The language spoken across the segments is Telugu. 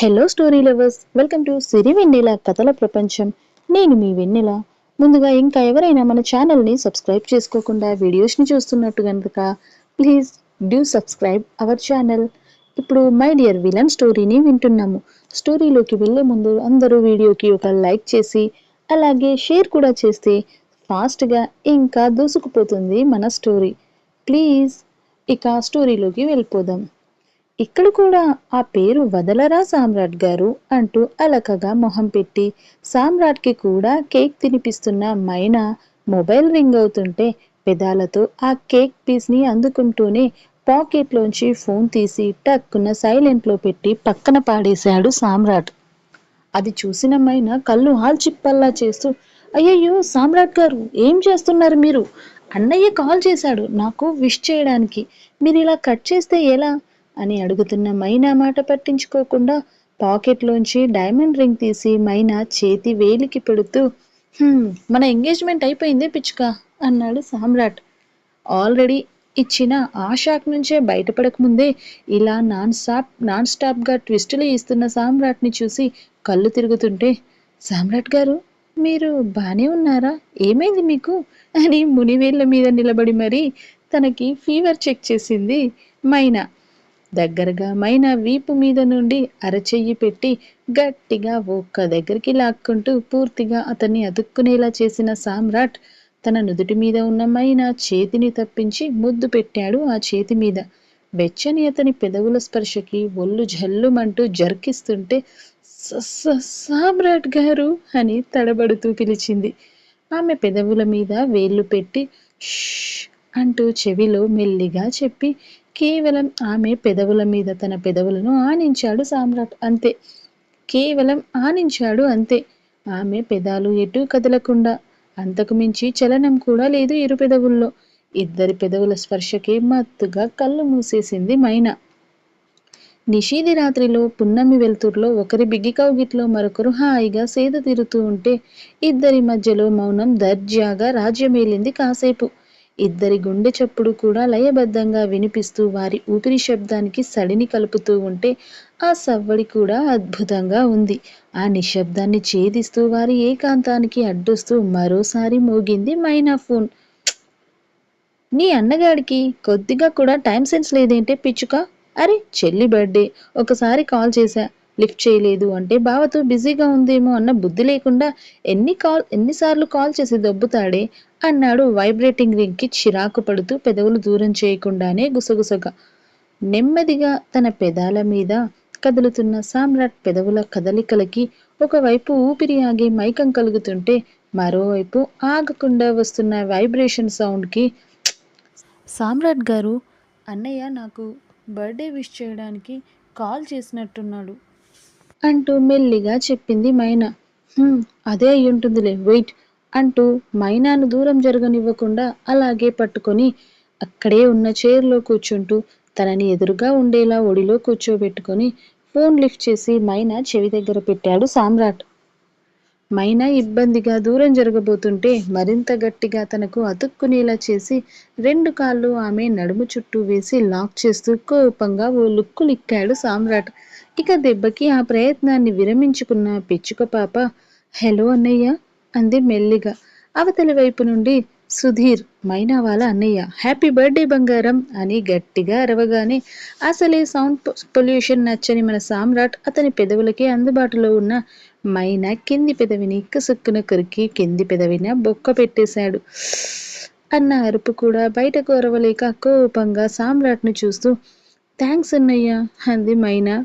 Hello story lovers welcome to Siri Vennela కథల ప్రపంచం నేను మీ వెన్నెల. ముందుగా ఇంకా ఎవరైనా మన ఛానల్ని సబ్స్క్రైబ్ చేసుకోకుండా వీడియోస్ని చూస్తున్నట్టు కనుక please do subscribe our channel ఇప్పుడు మై డియర్ విలన్ స్టోరీని వింటున్నాము. స్టోరీలోకి వెళ్ళే ముందు అందరూ వీడియోకి ఒక లైక్ చేసి అలాగే షేర్ కూడా చేస్తే ఫాస్ట్గా ఇంకా దూసుకుపోతుంది మన స్టోరీ ప్లీజ్ ఇక స్టోరీలోకి వెళ్ళిపోదాం. ఇక్కడ కూడా ఆ పేరు వదలరా సామ్రాట్ గారు అంటూ అలకగా మొహం పెట్టి సామ్రాట్కి కూడా కేక్ తినిపిస్తున్న మైనా మొబైల్ రింగ్ అవుతుంటే పెదాలతో ఆ కేక్ పీస్ని అందుకుంటూనే పాకెట్లోంచి ఫోన్ తీసి టక్కున సైలెంట్లో పెట్టి పక్కన పాడేశాడు సామ్రాట్. అది చూసిన మైనా కళ్ళు ఆల్చిప్పల్లా చేస్తూ అయ్యయ్యో సామ్రాట్ గారు ఏం చేస్తున్నారు మీరు? అన్నయ్య కాల్ చేశాడు నాకు విష్ చేయడానికి. మీరు ఇలా కట్ చేస్తే ఎలా? అని అడుగుతున్న మైనా మాట పట్టించుకోకుండా పాకెట్లోంచి డైమండ్ రింగ్ తీసి మైనా చేతి వేలికి పెడుతూ మన ఎంగేజ్మెంట్ అయిపోయిందే పిచ్చుక అన్నాడు సామ్రాట్. ఆల్రెడీ ఇచ్చిన ఆ షాక్ నుంచే బయటపడకముందే ఇలా నాన్ స్టాప్ నాన్ స్టాప్గా ట్విస్టులు ఇస్తున్న సామ్రాట్ని చూసి కళ్ళు తిరుగుతుంటే సామ్రాట్ గారు మీరు బాగానే ఉన్నారా? ఏమైంది మీకు? అని మునివేళ్ళ మీద నిలబడి మరీ తనకి ఫీవర్ చెక్ చేసింది మైనా. దగ్గరగా మైన వీపు మీద నుండి అరచెయ్యి పెట్టి గట్టిగా ఒక్క దగ్గరికి లాక్కుంటూ పూర్తిగా అతన్ని అతుక్కునేలా చేసిన సామ్రాట్ తన నుదుటి మీద ఉన్న మైన చేతిని తప్పించి ముద్దు పెట్టాడు ఆ చేతి మీద. వెచ్చని అతని పెదవుల స్పర్శకి ఒళ్ళు జల్లుమంటూ జర్కిస్తుంటే "స- స- సామ్రాట్ గారు అని తడబడుతూ పిలిచింది. ఆమె పెదవుల మీద వేళ్ళు పెట్టి అంటూ చెవిలో మెల్లిగా చెప్పి కేవలం ఆమె పెదవుల మీద తన పెదవులను ఆనించాడు సామ్రాట్ అంతే. కేవలం ఆనించాడు అంతే. ఆమె పెదాలు ఎటూ కదలకుండా అంతకు మించి చలనం కూడా లేదు ఇరు పెదవుల్లో. ఇద్దరి పెదవుల స్పర్శకే మత్తుగా కళ్ళు మూసేసింది మైనా. నిషీది రాత్రిలో పున్నమి వెలుతురులో ఒకరి బిగి కౌగిట్లో మరొకరు హాయిగా సేద తీరుతూ ఉంటే ఇద్దరి మధ్యలో మౌనం దర్జాగా రాజ్యమేలింది కాసేపు. ఇద్దరి గుండె చప్పుడు కూడా లయబద్ధంగా వినిపిస్తూ వారి ఊపిరి శబ్దానికి సడిని కలుపుతూ ఉంటే ఆ సవ్వడి కూడా అద్భుతంగా ఉంది. ఆ నిశ్శబ్దాన్ని ఛేదిస్తూ వారి ఏకాంతానికి అడ్డుస్తూ మరోసారి మోగింది మైనా ఫోన్. నీ అన్నగాడికి కొద్దిగా కూడా టైం సెన్స్ లేదేంటే పిచ్చుక? అరే చెల్లి బర్త్డే. ఒకసారి కాల్ చేశా. లిఫ్ట్ చేయలేదు అంటే బావతో బిజీగా ఉందేమో అన్న బుద్ధి లేకుండా ఎన్ని కాల్ ఎన్నిసార్లు కాల్ చేసి దొబ్బుతాడే అన్నాడు వైబ్రేటింగ్ రింగ్కి చిరాకు పడుతూ పెదవులు దూరం చేయకుండానే గుసగుసగా. నెమ్మదిగా తన పెదాల మీద కదులుతున్న సామ్రాట్ పెదవుల కదలికలకి ఒకవైపు ఊపిరి ఆగి మైకం కలుగుతుంటే మరోవైపు ఆగకుండా వస్తున్న వైబ్రేషన్ సౌండ్కి సామ్రాట్ గారు అన్నయ్య నాకు బర్త్డే విష్ చేయడానికి కాల్ చేసినట్టున్నాడు. అంటూ మెల్లిగా చెప్పింది మైనా. అదే అయ్యుంటుందిలే ఉంటుందిలే వెయిట్ అంటూ మైనాను దూరం జరగనివ్వకుండా అలాగే పట్టుకొని అక్కడే ఉన్న చైర్లో కూర్చుంటూ తనని ఎదురుగా ఉండేలా ఒడిలో కూర్చోబెట్టుకొని ఫోన్ లిఫ్ట్ చేసి మైనా చెవి దగ్గర పెట్టాడు సామ్రాట్. మైనా ఇబ్బందిగా దూరం జరగబోతుంటే మరింత గట్టిగా తనకు అతుక్కునేలా చేసి రెండు కాళ్ళు ఆమె నడుము చుట్టూ వేసి లాక్ చేస్తూ కోపంగా ఓ లుక్కులిక్కాడు సామ్రాట్. ఇక దెబ్బకి ఆ ప్రయత్నాన్ని విరమించుకున్న పిచ్చుక పాప హలో అన్నయ్య అంది మెల్లిగా. అవతలి వైపు నుండి సుధీర్ మైనా వాళ్ళ అన్నయ్య. హ్యాపీ బర్త్డే బంగారం అని గట్టిగా అరవగానే అసలే సౌండ్ పొల్యూషన్ నచ్చని మన సామ్రాట్ అతని పెదవులకి అందుబాటులో ఉన్న మైనా కింది పెదవిని ఇక్కసుక్కున కొరికి కింది పెదవిన బొక్క పెట్టేశాడు. అన్న అరుపు కూడా బయటకు అరవలేక కోపంగా సామ్రాట్ను చూస్తూ థ్యాంక్స్ అన్నయ్య అంది మైనా.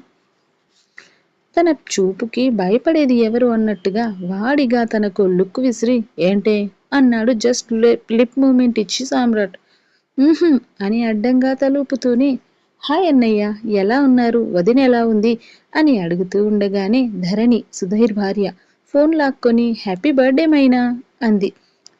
తన చూపుకి భయపడేది ఎవరు అన్నట్టుగా వాడిగా తనకు లుక్ విసిరి ఏంటే? అన్నాడు జస్ట్ లిప్ మూమెంట్ ఇచ్చి సామ్రాట్. అని అడ్డంగా తలూపుతూనే హాయ్ అన్నయ్య ఎలా ఉన్నారు? వదిన ఎలా ఉంది? అని అడుగుతూ ఉండగానే ధరణి సుధీర్ భార్య ఫోన్ లాక్కొని హ్యాపీ బర్త్డే మైనా? అంది.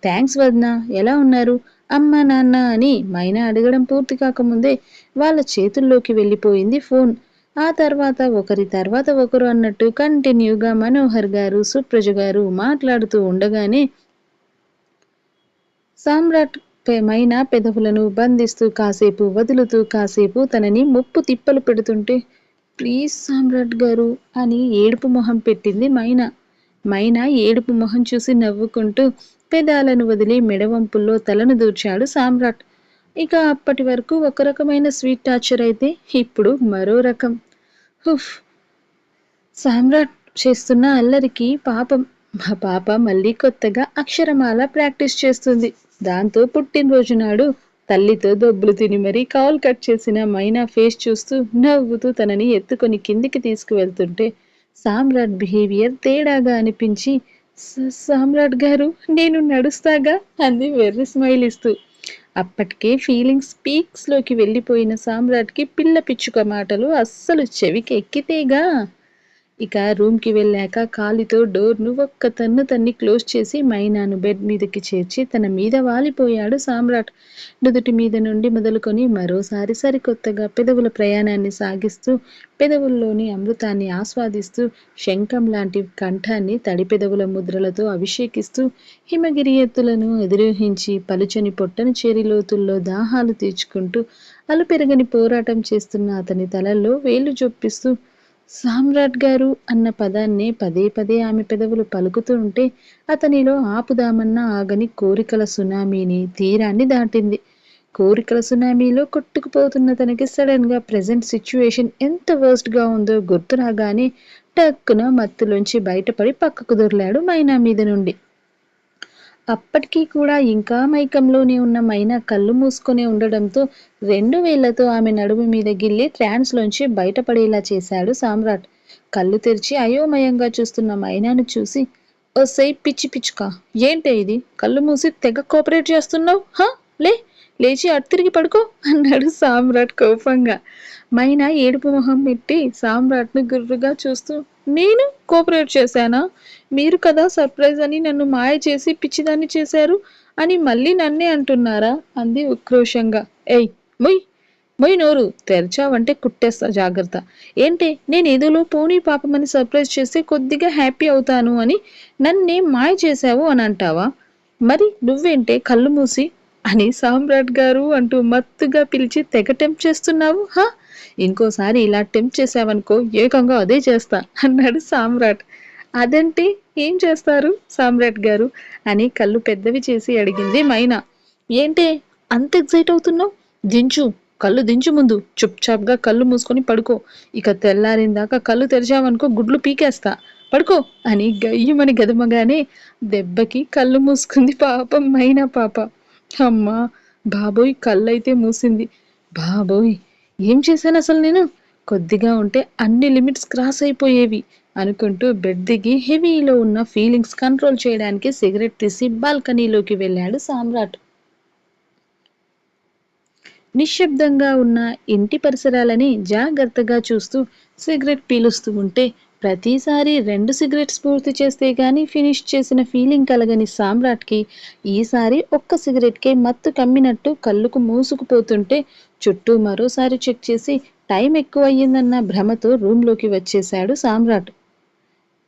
థ్యాంక్స్ వదిన ఎలా ఉన్నారు? అమ్మ నాన్న అని మైనా అడగడం పూర్తి కాకముందే వాళ్ళ చేతుల్లోకి వెళ్ళిపోయింది ఫోన్. ఆ తర్వాత ఒకరి తర్వాత ఒకరు అన్నట్టు కంటిన్యూగా మనోహర్ గారు సుప్రజ గారు మాట్లాడుతూ ఉండగానే సామ్రాట్ పె- పెదవులను బంధిస్తూ కాసేపు వదులుతూ కాసేపు తనని ముప్పు తిప్పలు పెడుతుంటే ప్లీజ్ సామ్రాట్ గారు అని ఏడుపు మొహం పెట్టింది మైనా. మైనా ఏడుపు మొహం చూసి నవ్వుకుంటూ పెదాలను వదిలి మెడవంపుల్లో తలను దూర్చాడు సామ్రాట్. ఇక అప్పటి వరకు ఒక రకమైన స్వీట్ టార్చర్ అయితే ఇప్పుడు మరో రకం. హుఫ్! సామ్రాట్ చేస్తున్న అల్లరికి పాపం మా పాప మళ్ళీ కొత్తగా అక్షరమాల ప్రాక్టీస్ చేస్తుంది. దాంతో పుట్టినరోజు నాడు తల్లితో దొబ్బులు తిని మరీ కాల్ కట్ చేసిన మైనా ఫేస్ చూస్తూ నవ్వుతూ తనని ఎత్తుకొని కిందికి తీసుకువెళ్తుంటే సామ్రాట్ బిహేవియర్ తేడాగా అనిపించి సామ్రాట్ గారు నేను నడుస్తాగా? అంది వెర్రి స్మైల్ ఇస్తూ అప్పటికే ఫీలింగ్స్ పీక్స్లోకి వెళ్ళిపోయిన సామ్రాట్కి పిల్ల పిచ్చుక మాటలు అస్సలు చెవికి ఎక్కితేగా ఇక రూమ్కి వెళ్ళాక కాలితో డోర్ను ఒక్క తన్ను తన్ని క్లోజ్ చేసి మైనాను బెడ్ మీదకి చేర్చి తన మీద వాలిపోయాడు సామ్రాట్. నుదుటి మీద నుండి మొదలుకొని మరోసారి సరికొత్తగా పెదవుల ప్రయాణాన్ని సాగిస్తూ పెదవుల్లోని అమృతాన్ని ఆస్వాదిస్తూ శంఖం లాంటి కంఠాన్ని తడి పెదవుల ముద్రలతో అభిషేకిస్తూ హిమగిరి ఎత్తులను ఎదురోహించి పలుచని పొట్టని చేరిలోతుల్లో దాహాలు తీర్చుకుంటూ అలుపెరగని పోరాటం చేస్తున్న అతని తలల్లో వేలు జొప్పిస్తూ సామ్రాట్ గారు అన్న పదాన్ని పదే పదే ఆమె పెదవులు పలుకుతూ ఉంటే అతనిలో ఆపుదామన్న ఆగని కోరికల సునామీని తీరాన్ని దాటింది. కోరికల సునామీలో కొట్టుకుపోతున్న తనకి సడన్గా సిచ్యువేషన్ ఎంత వర్స్ట్గా ఉందో గుర్తు రాగానే టక్కున మత్తులోంచి బయటపడి పక్కకు దొర్లాడు మైనా మీద నుండి. అప్పటికీ కూడా ఇంకా మైకంలోనే ఉన్న మైనా కళ్ళు మూసుకొని ఉండడంతో రెండు వేళ్ళతో ఆమె నడుము మీద గిల్లి ట్రాన్స్లోంచి బయటపడేలా చేశాడు సామ్రాట్. కళ్ళు తెరిచి అయోమయంగా చూస్తున్న మైనాను చూసి ఓ సై పిచ్చి పిచ్చుక ఏంటే ఇది? కళ్ళు మూసి తెగ కోఆపరేట్ చేస్తున్నావు? హా? లే లేచి అటు తిరిగి పడుకో అన్నాడు సామ్రాట్ కోపంగా. మైనా ఏడుపు మొహం పెట్టి సామ్రాట్ను గుర్రుగా చూస్తూ నేను కోఆపరేట్ చేశానా? మీరు కదా సర్ప్రైజ్ అని నన్ను మాయ చేసి పిచ్చిదాన్ని చేశారు అని మళ్ళీ నన్నే అంటున్నారా? అంది ఉక్రోషంగా. ఏయ్ మొయ్ మొయ్ నోరు తెరిచావంటే కుట్టేస్తా జాగ్రత్త. ఏంటి నేను ఏదోలో పోనీ పాపమని సర్ప్రైజ్ చేస్తే కొద్దిగా హ్యాపీ అవుతాను అని నన్నే మాయ చేశావు అని అంటావా? మరి నువ్వేంటే కళ్ళు మూసి అని సామ్రాట్ గారు అంటూ మత్తుగా పిలిచి తెగ టెంప్ చేస్తున్నావు హా? ఇంకోసారి ఇలా టెంప్ చేసావనుకో ఏకంగా అదే చేస్తా అన్నాడు సామ్రాట్. అదంటే? ఏం చేస్తారు సామ్రాట్ గారు అని కళ్ళు పెద్దవి చేసి అడిగింది మైనా. ఏంటే? అంత ఎగ్జైట్ అవుతున్నావు? దించు కళ్ళు దించు ముందు. చుప్చాప్గా కళ్ళు మూసుకొని పడుకో. ఇక తెల్లారిందాకా కళ్ళు తెరిచావనుకో గుడ్లు పీకేస్తా. పడుకో అని గయ్యమని గదమగానే దెబ్బకి కళ్ళు మూసుకుంది పాపం మైనా పాప. అమ్మా బాబోయ్ కళ్ళైతే మూసింది. బాబోయ్ ఏం చేశాను అసలు నేను? కొద్దిగా ఉంటే అన్ని లిమిట్స్ క్రాస్ అయిపోయేవి అనుకుంటూ బెడ్ దిగి హెవీలో ఉన్న ఫీలింగ్స్ కంట్రోల్ చేయడానికి సిగరెట్ తీసి బాల్కనీలోకి వెళ్ళాడు సామ్రాట్. నిశ్శబ్దంగా ఉన్న ఇంటి పరిసరాలని జాగ్రత్తగా చూస్తూ సిగరెట్ పీలుస్తూ ఉంటే ప్రతిసారి రెండు సిగరెట్స్ పూర్తి చేస్తే కానీ ఫినిష్ చేసిన ఫీలింగ్ కలగని సామ్రాట్కి ఈసారి ఒక్క సిగరెట్కే మత్తు కమ్మినట్టు కళ్ళుకు మూసుకుపోతుంటే చుట్టూ మరోసారి చెక్ చేసి టైం ఎక్కువ అయ్యిందన్న భ్రమతో రూమ్లోకి వచ్చేశాడు సామ్రాట్.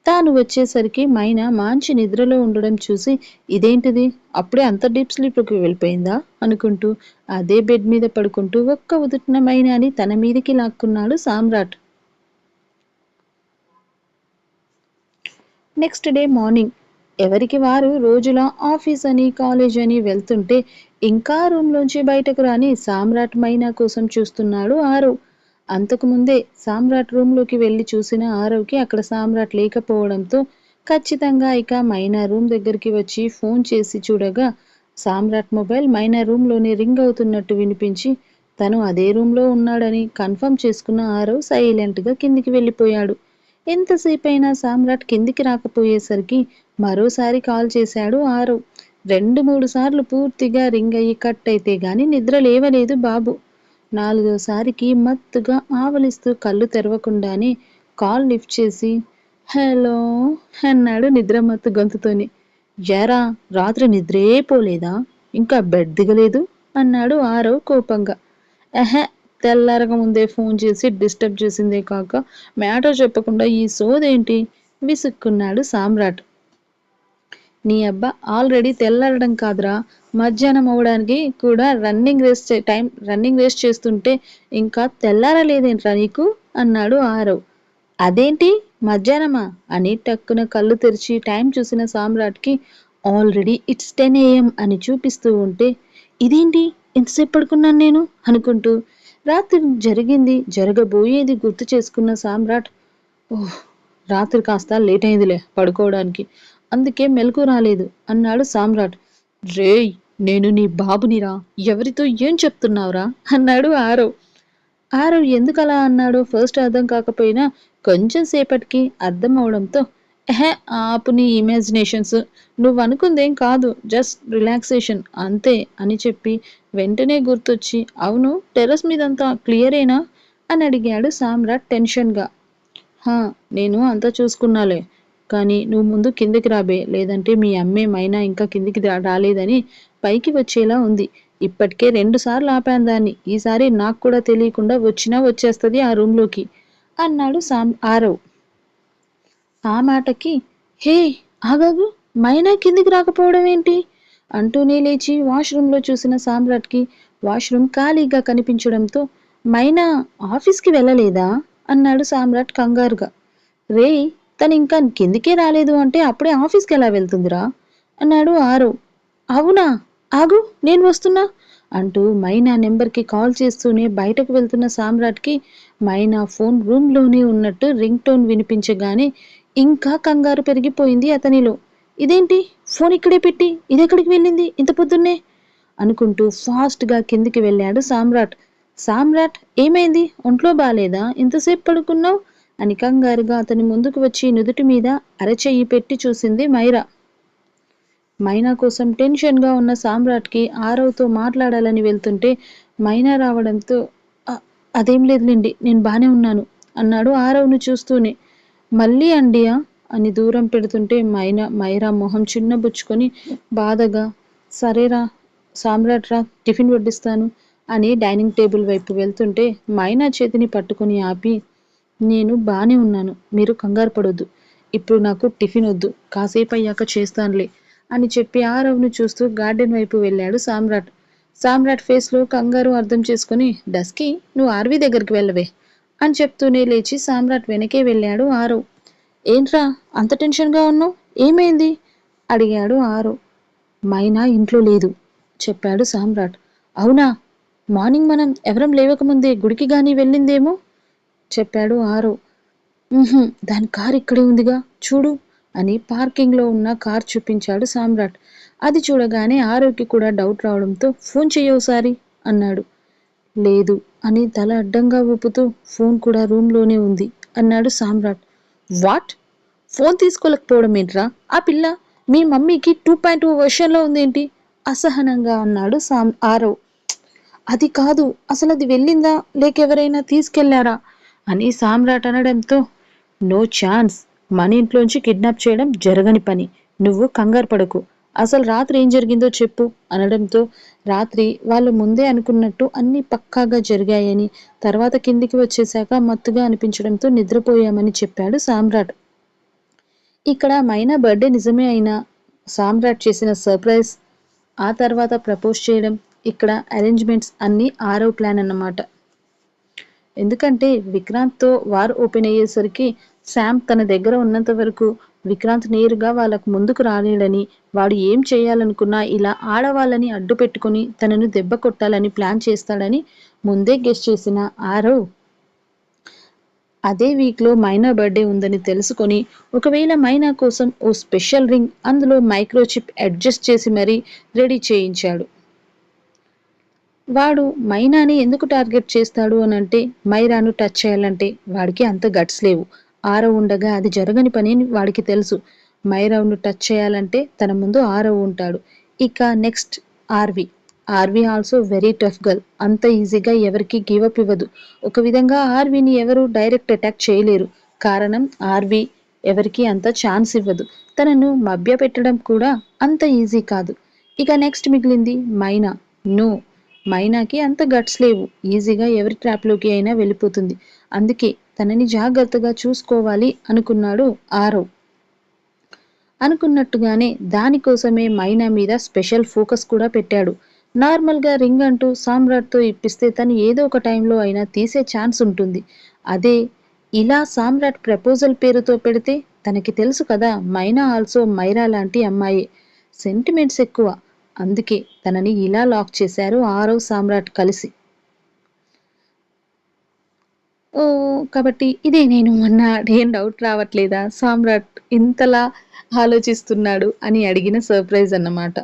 తాను వచ్చేసరికి మైనా మాంచి నిద్రలో ఉండడం చూసి ఇదేంటిది? అప్పుడే అంత డీప్ స్లీప్లోకి వెళ్ళిపోయిందా? అనుకుంటూ అదే బెడ్ మీద పడుకుంటూ ఒక్క ఉదుటిన మైనాని తన మీదకి లాక్కున్నాడు సామ్రాట్. నెక్స్ట్ డే మార్నింగ్ ఎవరికి వారు రోజులా ఆఫీస్ అని కాలేజ్ అని వెళ్తుంటే ఇంకా రూమ్లోంచి బయటకు రాని సామ్రాట్ మైనా కోసం చూస్తున్నాడు ఆరవ్ అంతకుముందే సామ్రాట్ రూమ్లోకి వెళ్ళి చూసిన ఆరవ్కి అక్కడ సామ్రాట్ లేకపోవడంతో ఖచ్చితంగా ఇక మైనా రూమ్ దగ్గరికి వచ్చి ఫోన్ చేసి చూడగా సామ్రాట్ మొబైల్ మైనా రూమ్లోనే రింగ్ అవుతున్నట్టు వినిపించి తను అదే రూమ్లో ఉన్నాడని కన్ఫర్మ్ చేసుకున్న ఆరవ్ సైలెంట్గా కిందికి వెళ్ళిపోయాడు. ఎంతసేపైనా సామ్రాట్ కిందికి రాకపోయేసరికి మరోసారి కాల్ చేశాడు ఆరవ్ రెండు మూడు సార్లు పూర్తిగా రింగ్ అయ్యి కట్ అయితే గాని నిద్ర లేవలేదు బాబు. నాలుగోసారికి మత్తుగా ఆవలిస్తూ కళ్ళు తెరవకుండానే కాల్ లిఫ్ట్ చేసి హలో అన్నాడు నిద్రమత్తు గొంతుతోని. జరా రాత్రి నిద్రే పోలేదా? ఇంకా బెడ్ దిగలేదు? అన్నాడు ఆరవ్ కోపంగా. ఎహె తెల్లారక ముందే ఫోన్ చేసి డిస్టర్బ్ చేసిందే కాక మ్యాటర్ చెప్పకుండా ఈ సోదేంటి? విసుక్కున్నాడు సామ్రాట్. నీ అబ్బా ఆల్రెడీ తెల్లారడం కాదురా. మధ్యాహ్నం అవ్వడానికి కూడా running race time running race చేస్తుంటే ఇంకా తెల్లారలేదేంట్రా నీకు? అన్నాడు ఆరవ్. అదేంటి? మధ్యాహ్నమా? అని టక్కున కళ్ళు తెరిచి టైం చూసిన సామ్రాట్కి ఆల్రెడీ ఇట్స్ టెన్ ఏఎం అని చూపిస్తూ ఉంటే ఇదేంటి? ఎంతసేపు పడుకున్నాను నేను? అనుకుంటూ రాత్రి జరిగింది జరగబోయేది గుర్తు చేసుకున్న సామ్రాట్ ఓహ్ రాత్రి కాస్త లేట్ అయిందిలే పడుకోవడానికి. అందుకే మెలకు రాలేదు అన్నాడు సామ్రాట్. రేయ్ నేను నీ బాబునిరా ఎవరితో ఏం చెప్తున్నావురా? అన్నాడు ఆరవ్. ఆరవ్ ఎందుకలా అన్నాడు అన్నాడో ఫస్ట్ అర్థం కాకపోయినా కొంచెం సేపటికి అర్థం అవడంతో ఎహే ఆపు నీ ఇమాజినేషన్స్ నువ్వు అనుకుందేం కాదు జస్ట్ రిలాక్సేషన్ అంతే అని చెప్పి వెంటనే గుర్తొచ్చి అవును టెర్రస్ మీదంతా క్లియరేనా అని అడిగాడు సామ్రాట్ టెన్షన్గా హా నేను అంతా చూసుకున్నాలే కానీ నువ్వు ముందు కిందకి రాబే లేదంటే మీ అమ్మే మైనా ఇంకా కిందికి రా- రాలేదని పైకి వచ్చేలా ఉంది. ఇప్పటికే రెండు సార్లు ఆపాను దాన్ని ఈసారి నాకు కూడా తెలియకుండా వచ్చినా వచ్చేస్తుంది ఆ రూమ్లోకి అన్నాడు సామ్ ఆరవ్. ఆ మాటకి హే ఆగాగు మైనా కిందికి రాకపోవడం ఏంటి? అంటూనే లేచి వాష్రూమ్లో చూసిన సామ్రాట్కి వాష్రూమ్ ఖాళీగా కనిపించడంతో మైనా ఆఫీస్కి వెళ్ళలేదా? అన్నాడు సామ్రాట్ కంగారుగా. రే తను ఇంకా కిందికే రాలేదు అంటే అప్పుడే ఆఫీస్కి ఎలా వెళ్తుందిరా? అన్నాడు ఆరు. అవునా? ఆగు నేను వస్తున్నా? అంటూ మైనా నెంబర్కి కాల్ చేస్తూనే బయటకు వెళ్తున్న సామ్రాట్కి మైనా ఫోన్ రూమ్లోనే ఉన్నట్టు రింగ్ టోన్ వినిపించగానే ఇంకా కంగారు పెరిగిపోయింది అతనిలో. ఇదేంటి? ఫోన్ ఇక్కడే పెట్టి ఇదెక్కడికి వెళ్ళింది? ఇంత పొద్దున్నే? అనుకుంటూ ఫాస్ట్గా కిందికి వెళ్ళాడు సామ్రాట్. సామ్రాట్ ఏమైంది? ఒంట్లో బాలేదా? ఇంతసేపు పడుకున్నావు? అని కంగారుగా అతని ముందుకు వచ్చి నుదుటి మీద అరచెయ్యి పెట్టి చూసింది మైరా. మైనా కోసం టెన్షన్గా ఉన్న సామ్రాట్కి ఆరవ్తో మాట్లాడాలని వెళ్తుంటే మైనా రావడంతో అదేం లేదులేండి నేను బాగానే ఉన్నాను అన్నాడు ఆరవ్ను చూస్తూనే. మళ్ళీ అండియా అని దూరం పెడుతుంటే మైనా మైరా మొహం చిన్నబుచ్చుకొని బాధగా సరేరా సామ్రాట్ రా టిఫిన్ వడ్డిస్తాను అని డైనింగ్ టేబుల్ వైపు వెళ్తుంటే మైనా చేతిని పట్టుకొని ఆపి నేను బాగానే ఉన్నాను మీరు కంగారు పడొద్దు ఇప్పుడు నాకు టిఫిన్ వద్దు కాసేపు అయ్యాక చేస్తానులే అని చెప్పి ఆరవ్ను చూస్తూ గార్డెన్ వైపు వెళ్ళాడు సామ్రాట్. సామ్రాట్ ఫేస్లో కంగారు అర్థం చేసుకుని డస్కి నువ్వు ఆర్వి దగ్గరికి వెళ్ళవే అని చెప్తూనే లేచి సామ్రాట్ వెనకే వెళ్ళాడు ఆరు. ఏంట్రా అంత టెన్షన్గా ఉన్నావు? ఏమైంది? అడిగాడు ఆరు. మైనా ఇంట్లో లేదు చెప్పాడు సామ్రాట్. అవునా? మార్నింగ్ మనం ఎవరం లేవకముందే గుడికి గాని వెళ్ళిందేమో? చెప్పాడు ఆరు. దాని కార్ ఇక్కడే ఉందిగా చూడు అని పార్కింగ్లో ఉన్న కార్ చూపించాడు సామ్రాట్. అది చూడగానే ఆరోగ్య కూడా డౌట్ రావడంతో ఫోన్ చెయ్యవుసారి అన్నాడు. లేదు అని తల అడ్డంగా ఊపుతూ ఫోన్ కూడా రూమ్లోనే ఉంది అన్నాడు సామ్రాట్. వాట్? ఫోన్ తీసుకోలేకపోవడం ఏంట్రా ఆ పిల్ల మీ మమ్మీకి టూ పాయింట్ టూ వర్షన్లో ఉందేంటి? అసహనంగా అన్నాడు సామ్ ఆరవ్. అది కాదు అసలు అది వెళ్ళిందా? లేక ఎవరైనా తీసుకెళ్ళారా? అని సామ్రాట్ అనడంతో నో ఛాన్స్. మన ఇంట్లోంచి కిడ్నాప్ చేయడం జరగని పని. నువ్వు కంగారు పడకు. అసలు రాత్రి ఏం జరిగిందో చెప్పు అనడంతో రాత్రి వాళ్ళు ముందే అనుకున్నట్టు అన్ని పక్కాగా జరిగాయని తర్వాత కిందికి వచ్చేశాక మత్తుగా అనిపించడంతో నిద్రపోయామని చెప్పాడు సామ్రాట్. ఇక్కడ మైనా బర్త్డే నిజమే అయినా సామ్రాట్ చేసిన సర్ప్రైజ్ ఆ తర్వాత ప్రపోజ్ చేయడం ఇక్కడ అరేంజ్మెంట్స్ అన్నీ ఆరో ప్లాన్ అన్నమాట. ఎందుకంటే విక్రాంత్తో వార్ ఓపెన్ అయ్యేసరికి శామ్ తన దగ్గర ఉన్నంత వరకు విక్రాంత్ నేరుగా వాళ్ళకు ముందుకు రాలేడని వాడు ఏం చేయాలనుకున్నా ఇలా ఆడవాళ్ళని అడ్డు పెట్టుకుని తనను దెబ్బ కొట్టాలని ప్లాన్ చేస్తాడని ముందే గెస్ట్ చేసిన ఆరవ్ అదే వీక్లో మైనా బర్త్డే ఉందని తెలుసుకొని ఒకవేళ మైనా కోసం ఓ స్పెషల్ రింగ్ అందులో మైక్రోచిప్ అడ్జస్ట్ చేసి మరీ రెడీ చేయించాడు. వాడు మైనాని ఎందుకు టార్గెట్ చేస్తాడు అని అంటే మైరాను టచ్ చేయాలంటే వాడికి అంత గట్స్ లేవు. ఆరవ్ ఉండగా అది జరగని పని అని వాడికి తెలుసు. మైరావును టచ్ చేయాలంటే తన ముందు ఆరవ్ ఉంటాడు. ఇక next Aarvi. Aarvi also very tough girl. అంత ఈజీగా ఎవరికి గివప్ ఇవ్వదు. ఒక విధంగా ఆర్విని ఎవరు డైరెక్ట్ అటాక్ చేయలేరు. కారణం ఆర్వి ఎవరికి అంత ఛాన్స్ ఇవ్వదు. తనను మభ్య పెట్టడం కూడా అంత ఈజీ కాదు. ఇక నెక్స్ట్ మిగిలింది మైనా. నో మైనాకి అంత గట్స్ లేవు. ఈజీగా ఎవరి ట్రాప్లోకి అయినా వెళ్ళిపోతుంది. అందుకే తనని జాగ్రత్తగా చూసుకోవాలి అనుకున్నాడు ఆరవ్ అనుకున్నట్టుగానే దానికోసమే మైనా మీద స్పెషల్ ఫోకస్ కూడా పెట్టాడు. నార్మల్గా రింగ్ అంటూ సామ్రాట్తో ఇప్పిస్తే తను ఏదో ఒక టైంలో అయినా తీసే ఛాన్స్ ఉంటుంది. అదే ఇలా సామ్రాట్ ప్రపోజల్ పేరుతో పెడితే తనకి తెలుసు కదా మైనా ఆల్సో మైరా లాంటి అమ్మాయి. సెంటిమెంట్స్ ఎక్కువ. అందుకే తనని ఇలా లాక్ చేశారు ఆరవ్ సామ్రాట్ కలిసి. కాబట్టి ఇదే నేను మొన్న ఏం డౌట్ రావట్లేదా? సామ్రాట్ ఇంతలా ఆలోచిస్తున్నాడు అని అడిగిన సర్ప్రైజ్ అన్నమాట.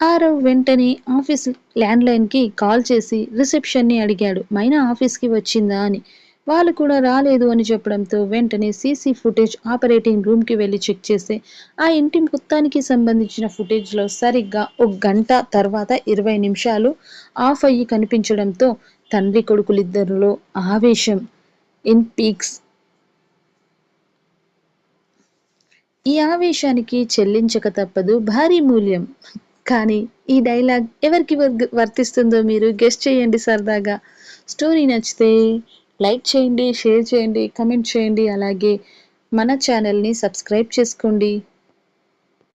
ఆరవ్ వెంటనే ఆఫీస్ ల్యాండ్లైన్కి కాల్ చేసి రిసెప్షన్ని అడిగాడు. మైనా ఆఫీస్కి వచ్చిందా? అని. వాళ్ళు కూడా రాలేదు అని చెప్పడంతో వెంటనే సీసీ ఫుటేజ్ ఆపరేటింగ్ రూమ్కి వెళ్ళి చెక్ చేస్తే ఆ ఇంటి మొత్తానికి సంబంధించిన ఫుటేజ్లో సరిగ్గా ఒక గంట తర్వాత ఇరవై నిమిషాలు ఆఫ్ అయ్యి కనిపించడంతో తండ్రి కొడుకులిద్దరిలో ఆవేశం. In peaks. ఈ ఆవేశానికి చెల్లించక తప్పదు భారీ మూల్యం. కానీ ఈ డైలాగ్ ఎవరికి వర్తిస్తుందో మీరు గెస్ట్ చేయండి సరదాగా. స్టోరీ నచ్చితే లైక్ చేయండి షేర్ చేయండి కమెంట్ చేయండి. అలాగే మన ఛానల్ని సబ్స్క్రైబ్ చేసుకోండి.